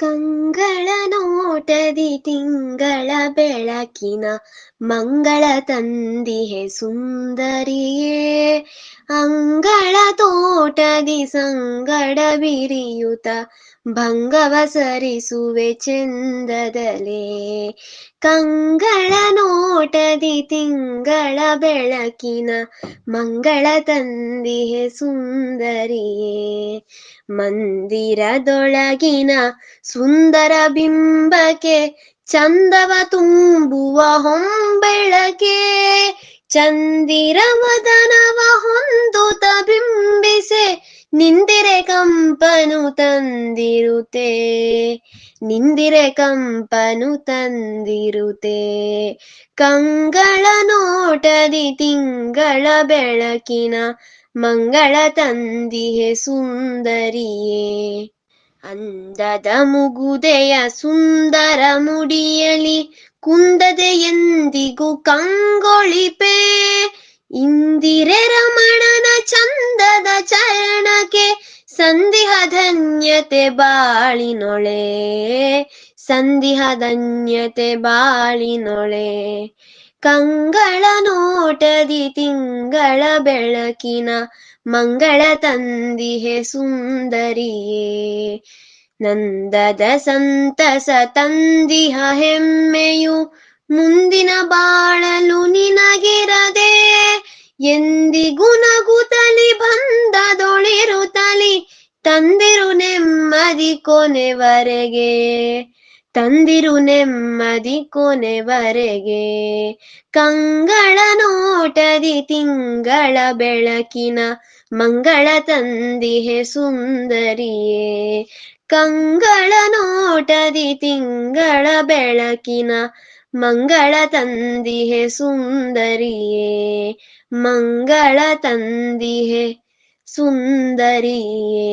ಕಂಗಳ ನೋಟದಿ ತಿಂಗಳ ಬೆಳಕಿನ ಮಂಗಳ ತಂದಿಹೆ ಸುಂದರಿಯೇ. ಅಂಗಳ ತೋಟದಿ ಸಂಗಡ ಬಿರಿಯುತ ಭಂಗವ ಸರಿಸುವೆ ಚೆಂದದಲೇ. ಕಂಗಳ ನೋಟದಿ ತಿಂಗಳ ಬೆಳಕಿನ ಮಂಗಳ ತಂದಿಹೆ ಸುಂದರಿಯೇ. ಮಂದಿರದೊಳಗಿನ ಸುಂದರ ಬಿಂಬಕ್ಕೆ ಚಂದವ ತುಂಬುವ ಹೊಂಬೆಳಕೆ ಚಂದಿರ ಮದನವ ಹೊಂದುತ ಬಿಂಬಿಸೆ, ನಿಂದಿರೆ ಕಂಪನು ತಂದಿರುತೆ, ನಿಂದಿರೆ ಕಂಪನು ತಂದಿರುತೆ. ಕಂಗಳ ನೋಟದಿ ತಿಂಗಳ ಬೆಳಕಿನ ಮಂಗಳ ತಂದಿಹೆ ಸುಂದರಿಯೇ. ಅಂದದ ಮುಗುದೆಯ ಸುಂದರ ಮುಡಿಯಲಿ ಕುಂದದೆ ಎಂದಿಗೂ ಕಂಗೊಳಿಪೆ. ಇಂದಿರೆ ರಮಣನ ಚಂದದ ಚರಣಕ್ಕೆ ಸಂದಿಹ ಧನ್ಯತೆ ಬಾಳಿನೊಳೆ. ಸಂದಿಹ ಧನ್ಯತೆ ಬಾಳಿನೊಳೆ. ಕಂಗಳ ನೋಟದಿ ತಿಂಗಳ ಬೆಳಕಿನ ಮಂಗಳ ತಂದಿಹೆ ಸುಂದರಿಯೇ. ನಂದದ ಸಂತಸ ತಂದಿಹ ಹೆಮ್ಮೆಯು ಮುಂದಿನ ಬಾಳಲು ನಿನಗಿರದೆ ಎಂದಿಗೂ ನಗುತ್ತಲಿ ಬಂದದೊಳಿರುತ್ತಲಿ ತಂದಿರು ನೆಮ್ಮದಿ ಕೊನೆವರೆಗೆ. ತಂದಿರು ನೆಮ್ಮದಿ ಕೊನೆವರೆಗೆ ಕಂಗಳ ನೋಟದಿ ತಿಂಗಳ ಬೆಳಕಿನ ಮಂಗಳ ತಂದಿಹೆ ಸುಂದರಿಯೇ. ಕಂಗಳ ನೋಟದಿ ತಿಂಗಳ ಬೆಳಕಿನ ಮಂಗಳ ತಂದಿಹೆ ಸುಂದರಿಯೇ. ಮಂಗಳ ತಂದಿಹೆ ಸುಂದರಿಯೇ.